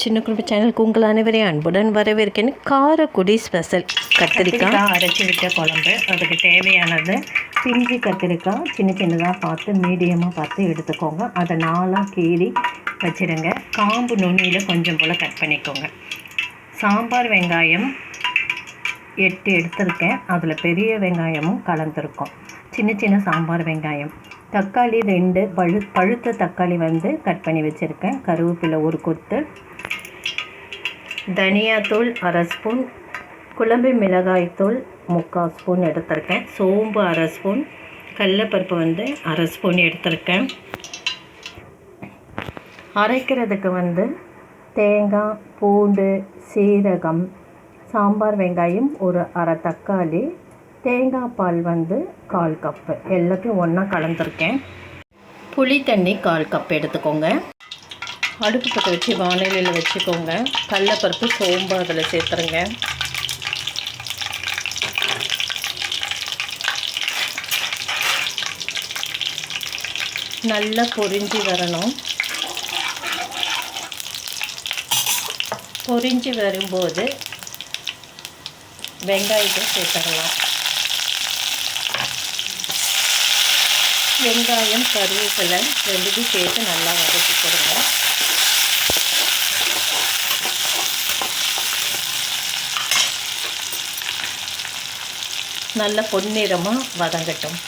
சின்ன குடும்ப சேனலுக்கு உங்கள் அனைவரையும் அன்புடன் வரவேற்கேன் காரக்குடி ஸ்பெஷல் கத்திரிக்காய். அரைச்சி விட்ட குழம்பு. அதுக்கு தேவையானது பிஞ்சு கத்திரிக்காய். சின்ன சின்னதாக பார்த்து மீடியமாக பார்த்து எடுத்துக்கோங்க. அதை நாளாக கீறி வச்சுருங்க. காம்பு நுனியில் கொஞ்சம் போல் கட் பண்ணிக்கோங்க. சாம்பார் வெங்காயம் எட்டு எடுத்திருக்கேன். அதில் பெரிய வெங்காயமும் கலந்துருக்கும். சின்ன சின்ன சாம்பார் வெங்காயம். தக்காளி ரெண்டு பழு பழுத்த தக்காளி வந்து கட் பண்ணி வச்சுருக்கேன். கருவேப்பிலை ஒரு கொத்து. தனியாத்தூள் அரை ஸ்பூன். குழம்பு மிளகாய்த்தூள் முக்கால் ஸ்பூன் எடுத்திருக்கேன். சோம்பு அரை ஸ்பூன். கடலப்பருப்பு வந்து அரை ஸ்பூன் எடுத்திருக்கேன். அரைக்கிறதுக்கு வந்து தேங்காய் பூண்டு சீரகம் சாம்பார் வெங்காயம் ஒரு அரை தக்காளி தேங்காய் பால் வந்து கால் கப்பு. எல்லாத்தையும் ஒன்றா கலந்துருக்கேன். புளி தண்ணி கால் கப் எடுத்துக்கோங்க. அடுப்பு பற்ற வச்சு வானிலையில் வச்சுக்கோங்க. கடலப்பருப்பு சோம்பு அதில் சேர்த்துருங்க. நல்லா பொரிஞ்சு வரணும். பொரிஞ்சு வரும்போது வெங்காயத்தை சேர்த்துடலாம். வெங்காயம் கருவேப்பிலை ரெண்டுத்தையும் சேர்த்து நல்லா வதக்கி கொடுங்க. நல்ல பொன்னிறமாக வதங்கட்டும்.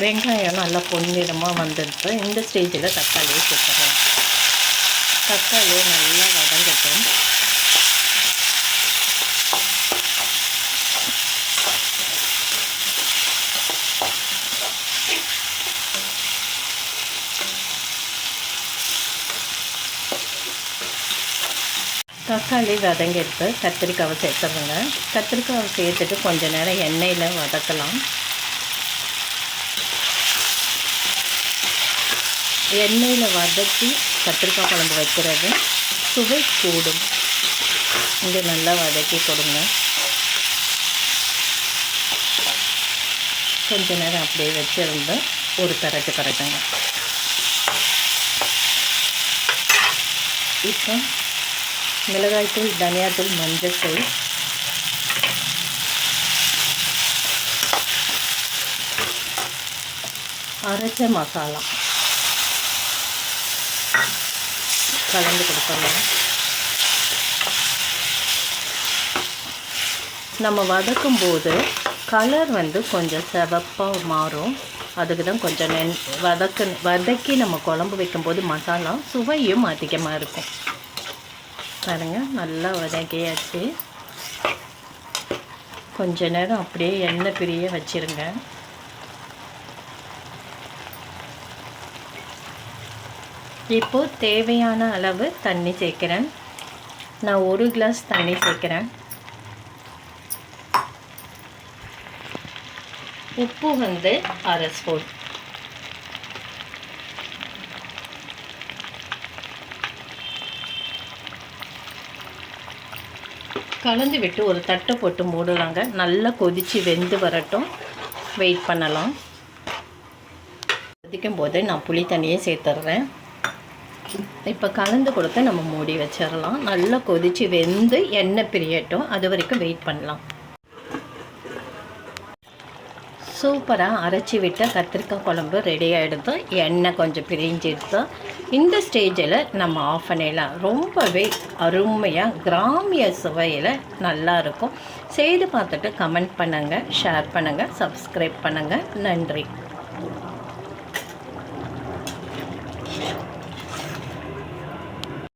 வெங்காயம் நல்லா பொன்னிறமாக வந்துடுச்சு இந்த ஸ்டேஜில் தக்காளியை சேர்த்துக்கலாம். தக்காளியை நல்லா வதங்கட்டும். தக்காளி வதங்கிடுத்து கத்திரிக்காவை சேர்த்துருங்க கத்திரிக்காவை சேர்த்துட்டு கொஞ்ச நேரம் எண்ணெயில் வதக்கலாம். எண்ணெயில் வதக்கி கத்திரிக்காய் குழம்பு வைக்கிறது. சுவை கூடும். இங்கே நல்லா வதக்கி கொடுங்க. கொஞ்ச நேரம் அப்படியே வச்சுருந்து ஒரு பரட்டு கரட்டுங்க இப்போ மிளகாய்த்தூள் தனியாத்தூள் மஞ்சத்தூள். அரைச்ச மசாலா. கலந்து கொடுத்துடலாம் நம்ம வதக்கும் போது கலர் வந்து கொஞ்சம் சிவப்பாக மாறும். அதுக்கு தான் கொஞ்சம் நென் வதக்கு வதக்கி நம்ம குழம்பு வைக்கும்போது மசாலா சுவையும் அதிகமாக இருக்கும். பாருங்கள் நல்லா வதக்கியாச்சு கொஞ்ச நேரம் அப்படியே எண்ணெய் பிரிய வச்சுருங்க. இப்போது தேவையான அளவு தண்ணி சேர்க்குறேன். நான் ஒரு கிளாஸ் தண்ணி சேர்க்குறேன். உப்பு வந்து அரை ஸ்பூன். கலந்து விட்டு ஒரு தட்டை போட்டு மூடலாங்க. நல்லா கொதித்து வெந்து வரட்டும். வெயிட் பண்ணலாம். கொதிக்கும் போது நான் புளி தண்ணியே சேர்த்துட்றேன் இப்போ கலந்து கொடுத்து நம்ம மூடி வச்சிடலாம். நல்லா கொதித்து வெந்து எண்ணெய் பிரியட்டும். அது வரைக்கும் வெயிட் பண்ணலாம். சூப்பராக அரைச்சி விட்ட கத்திரிக்காய் குழம்பு ரெடி ஆகிடுது எண்ணெய் கொஞ்சம் பிரிஞ்சிடுது இந்த ஸ்டேஜில் நம்ம ஆஃப் பண்ணிடலாம் ரொம்பவே அருமையாக கிராமிய சுவையில் நல்லாயிருக்கும் செய்து பார்த்துட்டு கமெண்ட் பண்ணுங்கள் ஷேர் பண்ணுங்கள் சப்ஸ்கிரைப் பண்ணுங்கள் நன்றி.